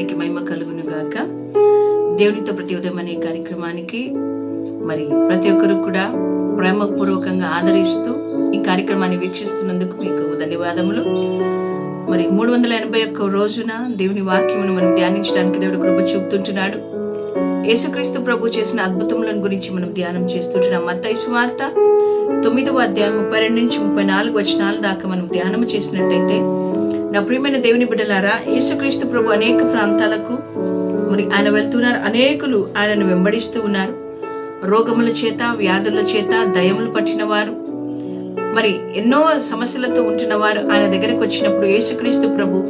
నామానికి మహిమ కలుగును గాక దేవునితో ప్రతి ఉదయం అనే కార్యక్రమానికి మరి ప్రతి ఒక్కరు కూడా ప్రేమపూర్వకంగా ఆదరిస్తూ ఈ కార్యక్రమాన్ని వీక్షిస్తున్నందుకు మీకు ధన్యవాదములు. మరి మూడు వందల ఎనభై ఒక్క రోజున దేవుని వాక్యమును మనం ధ్యానించడానికి దేవుడు కృప చూపుతుంటున్నాడు. యేసుక్రీస్తు ప్రభు చేసిన అద్భుతములను గురించి మనం ధ్యానం చేస్తుంటున్నాం. మత్తయి వార్త తొమ్మిదవ అధ్యాయం ముప్పై రెండు నుంచి ముప్పై నాలుగు వచనాల దాకా మనం ధ్యానం చేసినట్టయితే నా ప్రియమైన దేవుని బిడ్డలారా యేసుక్రీస్తు ప్రభు అనేక ప్రాంతాలకు మరి ఆయన వెళ్తున్నారు. అనేకులు ఆయనను వెంబడిస్తూ ఉన్నారు. రోగముల చేత వ్యాధుల చేత దయములు పట్టిన వారు మరి ఎన్నో సమస్యలతో ఉంటున్న వారు ఆయన దగ్గరకు వచ్చినప్పుడు యేసుక్రీస్తు ప్రభు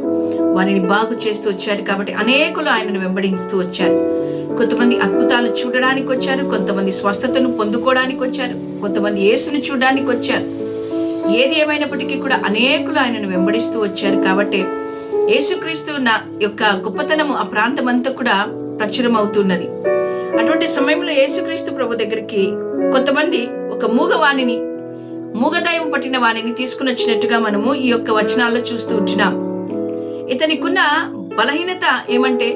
వారిని బాగు చేస్తూ వచ్చారు కాబట్టి అనేకులు ఆయనను వెంబడిస్తూ వచ్చారు. కొంతమంది అద్భుతాలు చూడడానికి వచ్చారు కొంతమంది స్వస్థతను పొందుకోవడానికి వచ్చారు కొంతమంది యేసును చూడడానికి వచ్చారు. ఏది ఏమైనప్పటికీ కూడా అనేకులు ఆయనను వెంబడిస్తూ వచ్చారు కాబట్టి యేసుక్రీస్తు నా యొక్క గొప్పతనము ఆ ప్రాంతం అంతా కూడా ప్రచురం అవుతున్నది అటువంటి సమయంలో యేసుక్రీస్తు ప్రభు దగ్గరికి కొంతమంది ఒక మూగవాణిని మూగదయం పట్టిన వాణిని తీసుకుని వచ్చినట్టుగా మనము ఈ యొక్క వచనాల్లో చూస్తూ ఉంటున్నాం. ఇతనికున్న బలహీనత ఏమంటే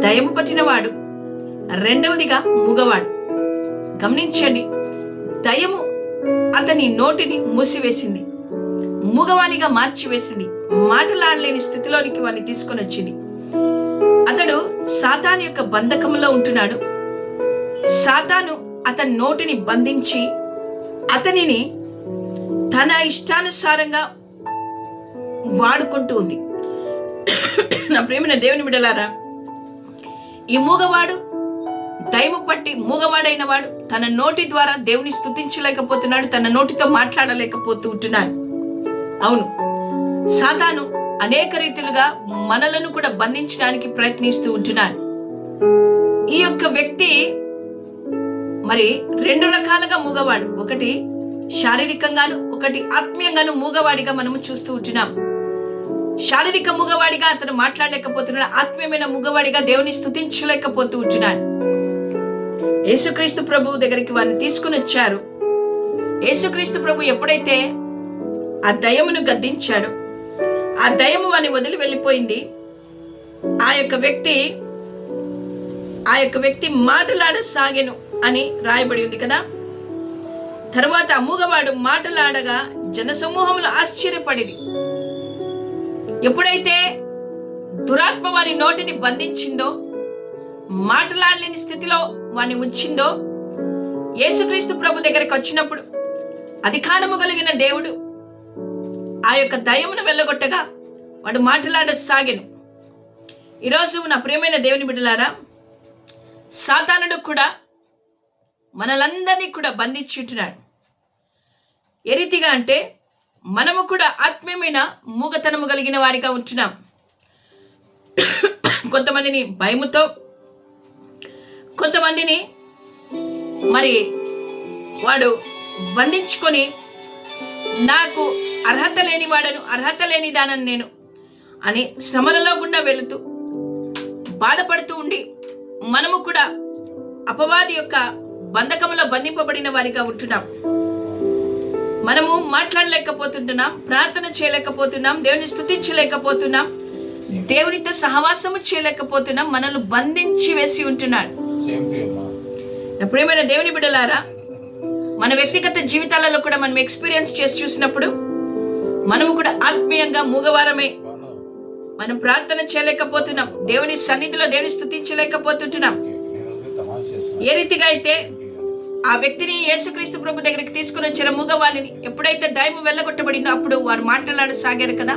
దయము పట్టినవాడు రెండవదిగా మూగవాడు. గమనించండి దయము అతని నోటిని మూసివేసింది. మూగవానిగా మార్చివేసింది. మాటలాడలేని స్థితిలోనికి వాడిని తీసుకొని వచ్చింది. అతడు సాతాను యొక్క బంధకంలో ఉంటున్నాడు. సాతాను అతని నోటిని బంధించి అతనిని తన ఇష్టానుసారంగా వాడుకుంటూ ఉంది. నా ప్రేమిన దేవుని బిడలారా ఈ మూగవాడు దైము పట్టి మూగవాడైన వాడు తన నోటి ద్వారా దేవుని స్తుతించలేకపోతున్నాడు తన నోటితో మాట్లాడలేకపోతూ ఉంటున్నాడు అవును సాతాను అనేక రీతిలుగా మనలను కూడా బంధించడానికి ప్రయత్నిస్తూ ఉంటున్నాడు. ఈ యొక్క వ్యక్తి మరి రెండు రకాలుగా మూగవాడు. ఒకటి శారీరకంగాను ఒకటి ఆత్మీయంగాను మూగవాడిగా మనము చూస్తూ ఉంటున్నాం. శారీరక మూగవాడిగా అతను మాట్లాడలేకపోతున్నాడు ఆత్మీయమైన మూగవాడిగా దేవుని స్తుతించలేకపోతూ ఉంటున్నాడు. యేసుక్రీస్తు ప్రభు దగ్గరికి వారిని తీసుకుని వచ్చారు. యేసుక్రీస్తు ప్రభు ఎప్పుడైతే ఆ దయమును గద్దించాడు ఆ దయము వాని వదిలి వెళ్ళిపోయింది. ఆ యొక్క వ్యక్తి ఆ యొక్క వ్యక్తి మాటలాడసాగెను అని రాయబడి ఉంది కదా. తర్వాత మూగవాడు మాటలాడగా జనసమూహములు ఆశ్చర్యపడింది ఎప్పుడైతే దురాత్మ వారి నోటిని బంధించిందో మాట్లాడలేని స్థితిలో వాణ్ణి ఉంచిందో? యేసుక్రీస్తు ప్రభు దగ్గరికి వచ్చినప్పుడు అధికారము కలిగిన దేవుడు ఆ యొక్క దయమును వెళ్ళగొట్టగా వాడు మాట్లాడసాగాను. ఈరోజు నా ప్రియమైన దేవుని బిడ్డలారా సాతానుడు కూడా మనలందరినీ కూడా బంధించుంటున్నాడు. ఏ రీతిగా అంటే మనము కూడా ఆత్మీయమైన మూగతనము కలిగిన వారిగా ఉంటున్నాం. కొంతమందిని భయముతో కొంతమందిని మరి వాడు బంధించుకొని నాకు అర్హత లేని వాడను అర్హత లేని దానని నేను అని శ్రమలలో గుండా వెళుతూ బాధపడుతూ ఉండి మనము కూడా అపవాది యొక్క బంధకములో బంధింపబడిన వారిగా ఉంటున్నాం. మనము మాట్లాడలేకపోతుంటున్నాం ప్రార్థన చేయలేకపోతున్నాం దేవుని స్థుతించలేకపోతున్నాం దేవునితో సహవాసము చేయలేకపోతున్నాం మనల్ని బంధించి వేసి ఉంటున్నాడు. ప్రియమైన దేవుని బిడ్డలారా మన వ్యక్తిగత జీవితాలలో కూడా మనం ఎక్స్పీరియన్స్ చేసి చూసినప్పుడు మనము కూడా ఆత్మీయంగా మూగవారమే మనం ప్రార్థన చేయలేకపోతున్నాం దేవుని సన్నిధిలో దేవుని స్థుతించలేకపోతుంటున్నాం. ఏ రీతిగా అయితే ఆ వ్యక్తిని యేసుక్రీస్తు ప్రభు దగ్గరికి తీసుకుని వచ్చిన మూగవాళ్ళని ఎప్పుడైతే దైవం వెళ్ళగొట్టబడిందో అప్పుడు వారు మాట్లాడసాగారు కదా.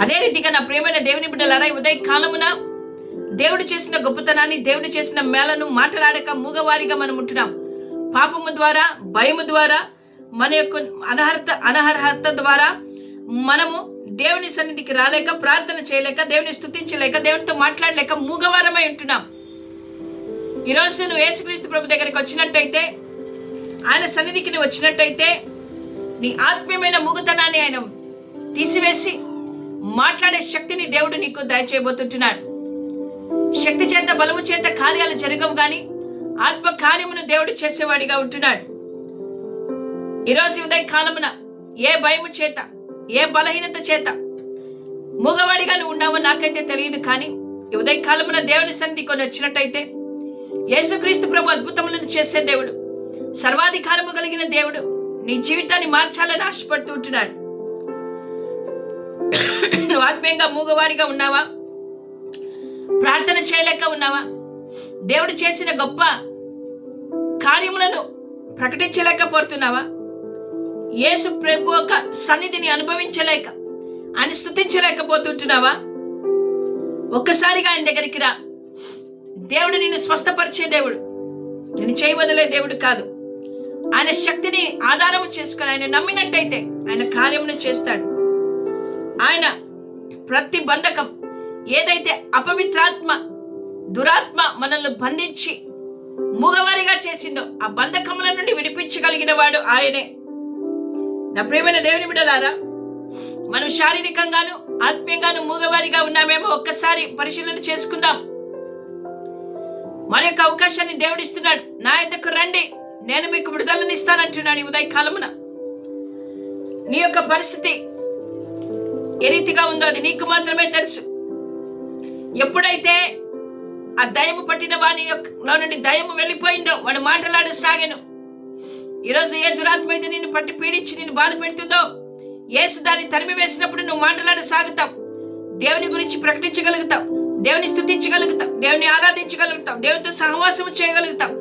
అదే రీతిగా నా ప్రియమైన దేవుని బిడ్డలారా ఉదయ కాలమున దేవుడు చేసిన గొప్పతనాన్ని దేవుడు చేసిన మేళను మాట్లాడక మూగవారిగా మనం ఉంటున్నాం. పాపము ద్వారా భయము ద్వారా మన యొక్క అనర్హత అనర్హత ద్వారా మనము దేవుని సన్నిధికి రాలేక ప్రార్థన చేయలేక దేవుని స్థుతించలేక దేవునితో మాట్లాడలేక మూగవారమై ఉంటున్నాం. ఈరోజు నువ్వు యేసుక్రీస్తు ప్రభు దగ్గరికి వచ్చినట్టయితే ఆయన సన్నిధికి నువ్వు వచ్చినట్టయితే నీ ఆత్మీయమైన మూగతనాన్ని ఆయన తీసివేసి మాట్లాడే శక్తిని దేవుడు నీకు దయచేయబోతుంటున్నాడు. శక్తి చేత బలము చేత కార్యాలు జరగవు గాని ఆత్మ కార్యమును దేవుడు చేసేవాడిగా ఉంటున్నాడు. ఈరోజు ఉదయ కాలమున ఏ భయము చేత ఏ బలహీనత చేత మూగవాడిగా నువ్వు ఉన్నావో నాకైతే తెలియదు కానీ ఈ ఉదయకాలమున దేవుని సంధి కొని వచ్చినట్టయితే యేసుక్రీస్తు ప్రభు అద్భుతములను చేసే దేవుడు సర్వాధికారము కలిగిన దేవుడు నీ జీవితాన్ని మార్చాలని ఆశపడుతూ ఉంటున్నాడు. నువ్వు ఆత్మీయంగా మూగవాడిగా ఉన్నావా? ప్రార్థన చేయలేక ఉన్నావా? దేవుడు చేసిన గొప్ప కార్యములను ప్రకటించలేకపోతున్నావా? యేసు ప్రభు యొక్క సన్నిధిని అనుభవించలేక ఆయన స్థుతించలేకపోతుంటున్నావా ఒక్కసారిగా ఆయన దగ్గరికి రా. దేవుడు నిన్ను స్వస్థపరిచే దేవుడు. నేను చేయవదలే దేవుడు కాదు. ఆయన శక్తిని ఆధారము చేసుకుని ఆయన నమ్మినట్టయితే ఆయన కార్యమును చేస్తాడు. ఆయన ప్రతి బంధకం ఏదైతే అపవిత్రాత్మ దురాత్మ మనల్ని బంధించి మూగవారిగా చేసిందో ఆ బంధకముల నుండి విడిపించగలిగిన వాడు ఆయనే. నా ప్రేమైన దేవుని బిడ్డలారా మనం శారీరకంగాను ఆత్మీయంగాను మూగవారిగా ఉన్నామేమో ఒక్కసారి పరిశీలన చేసుకుందాం. మన యొక్క అవకాశాన్ని దేవుడిస్తున్నాడు నా ఎద్దకు రండి నేను మీకు విడుదలని ఇస్తానంటున్నాడు ఉదయ కాలమున నీ యొక్క పరిస్థితి ఏ రీతిగా ఉందో అది నీకు మాత్రమే తెలుసు. ఎప్పుడైతే ఆ దయము పట్టిన వాని యొక్క నుండి దయము వెళ్ళిపోయిందో వాడు మాటలాడు సాగాను ఈరోజు ఏ దురాత్మ అయితే నిన్ను పట్టి పీడించి నిన్ను బాధ పెడుతుందో ఏసు దాన్ని తరిమి వేసినప్పుడు నువ్వు మాటలాడ సాగుతావు దేవుని గురించి ప్రకటించగలుగుతావు. దేవుని స్థుతించగలుగుతావు. దేవుని ఆరాధించగలుగుతావు. దేవునితో సహవాసం చేయగలుగుతావు.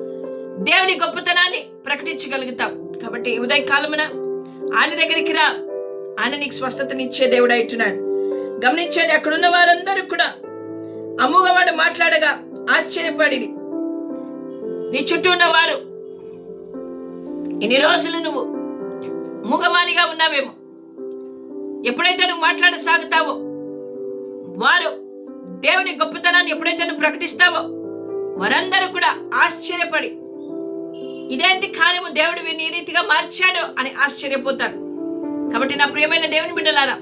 దేవుని గొప్పతనాన్ని ప్రకటించగలుగుతాం కాబట్టి ఉదయ కాలమున ఆయన దగ్గరికి రా. ఆయన నీకు స్వస్థతనిచ్చే దేవుడు అయితున్నాడు గమనించండి అక్కడున్న వారందరూ కూడా అమ్ముగవాడు మాట్లాడగా ఆశ్చర్యపడి నీ చుట్టూ ఉన్నవారు ఇన్ని రోజులు నువ్వు మూగవాణిగా ఉన్నావేమో. ఎప్పుడైతే నువ్వు మాట్లాడసాగుతావో వారు దేవుని గొప్పతనాన్ని ఎప్పుడైతే నువ్వు ప్రకటిస్తావో వారందరూ కూడా ఆశ్చర్యపడి ఇదేంటి కార్యము దేవుడు వీరిని రీతిగా మార్చాడు అని ఆశ్చర్యపోతారు. కాబట్టి నా ప్రియమైన దేవుని బిడ్డలారా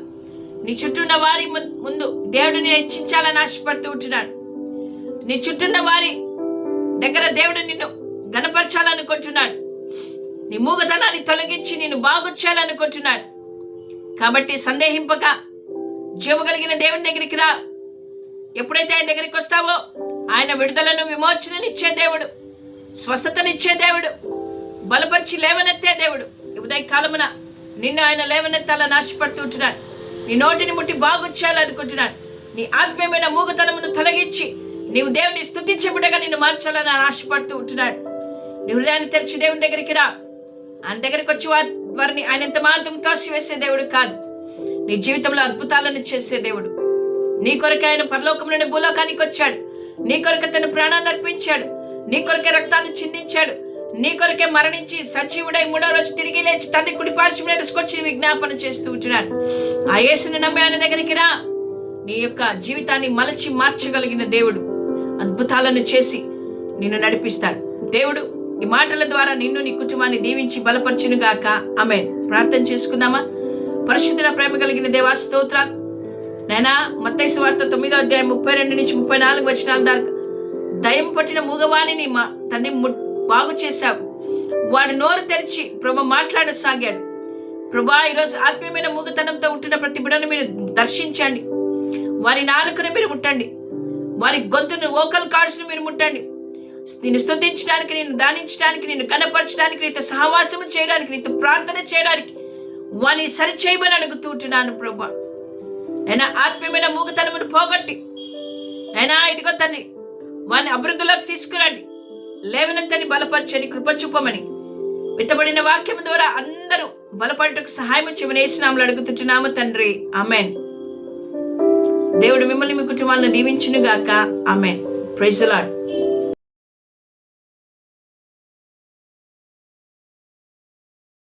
నీ చుట్టూ ఉన్న వారి ముందు దేవుడిని హెచ్చించాలని ఆశపడుతూ ఉంటున్నాడు. నీ చుట్టూన్న వారి దగ్గర దేవుడు నిన్ను గనపరచాలనుకుంటున్నాడు నీ మూగతనాన్ని తొలగించి నిన్ను బాగు చేయాలనుకుంటున్నాడు. కాబట్టి సందేహింపక జీవ కలిగిన దేవుని దగ్గరికి రా. ఎప్పుడైతే ఆయన దగ్గరికి వస్తావో ఆయన విడుదలను విమోచననిచ్చే దేవుడు స్వస్థతనిచ్చే దేవుడు బలపరిచి లేవనెత్తే దేవుడు. ఉదయ కాలమున నిన్ను ఆయన లేవనెత్తాలని ఆశపడుతూ ఉంటున్నాడు. నీ నోటిని ముట్టి బాగు చేయాలనుకుంటున్నాను నీ ఆత్మీయమైన మూగతనమును తొలగించి నీవు దేవుని స్థుతించబడగా నిన్ను మార్చాలని ఆశపడుతూ ఉంటున్నాడు నీ హృదయాన్ని తెరిచి దేవుని దగ్గరికి రా. ఆయన దగ్గరికి వచ్చి వారి వారిని ఆయన ఎంత మాత్రం తోసివేసే దేవుడు కాదు. నీ జీవితంలో అద్భుతాలను చేసే దేవుడు. నీ కొరకు ఆయన పరలోకం నుండి భూలోకానికి వచ్చాడు. నీ కొరకు తన ప్రాణాన్ని అర్పించాడు. నీ కొరకే రక్తాన్ని చిందించాడు. నీ కొరకే మరణించి సజీవుడై మూడో రోజు తిరిగి లేచి తండ్రి కుడి నడుచుకొచ్చి విజ్ఞాపన చేస్తూ ఉంటున్నాను. ఆ యేసుని నమ్మి ఆయన దగ్గరికి రా. నీ యొక్క జీవితాన్ని మలచి మార్చగలిగిన దేవుడు అద్భుతాలను చేసి నిన్ను నడిపిస్తాడు. దేవుడు ఈ మాటల ద్వారా నిన్ను నీ కుటుంబాన్ని దీవించి బలపరచునుగాక. ఆమె ప్రార్థన చేసుకుందామా? పరిశుద్ధుల ప్రేమ కలిగిన దేవా స్తోత్రాలు. నైనా మత్తైసు వార్త తొమ్మిదో అధ్యాయం ముప్పై రెండు నుంచి ముప్పై నాలుగు వచనాల దాకా దయం పట్టిన మూగవాణిని మా తన్ని ము- బాగు చేశావు. వాడు నోరు తెరిచి ప్రభు మాట్లాడసాగాడు ప్రభా ఈరోజు ఆత్మీయమైన మూగతనంతో ఉంటున్న ప్రతి బిడను మీరు దర్శించండి. వారి నాలుకను మీరు ముట్టండి. వారి గొంతును ఓకల్ కార్డ్స్ను మీరు ముట్టండి. నేను స్థుతించడానికి నేను దానించడానికి నేను కనపరచడానికి నీతో సహవాసము చేయడానికి నీతో ప్రార్థన చేయడానికి వారిని సరిచేయమని అడుగుతుంటున్నాను ప్రభా. అయినా ఆత్మీయమైన మూగతనమును పోగొట్టి అయినా ఇదిగో తన్ని వారిని అభివృద్ధిలోకి తీసుకురండి. లేవనెత్తని బలపరచని కృపచూపమని. విత్తబడిన వాక్యం ద్వారా అందరూ బలపడటకు సహాయం చేయమని వేసినాములు అడుగుతుంటున్నాము తండ్రి. అమెన్ దేవుడు మిమ్మల్ని మీ కుటుంబాలను దీవించునుగాక. అమెన్ ప్రెజలాడ్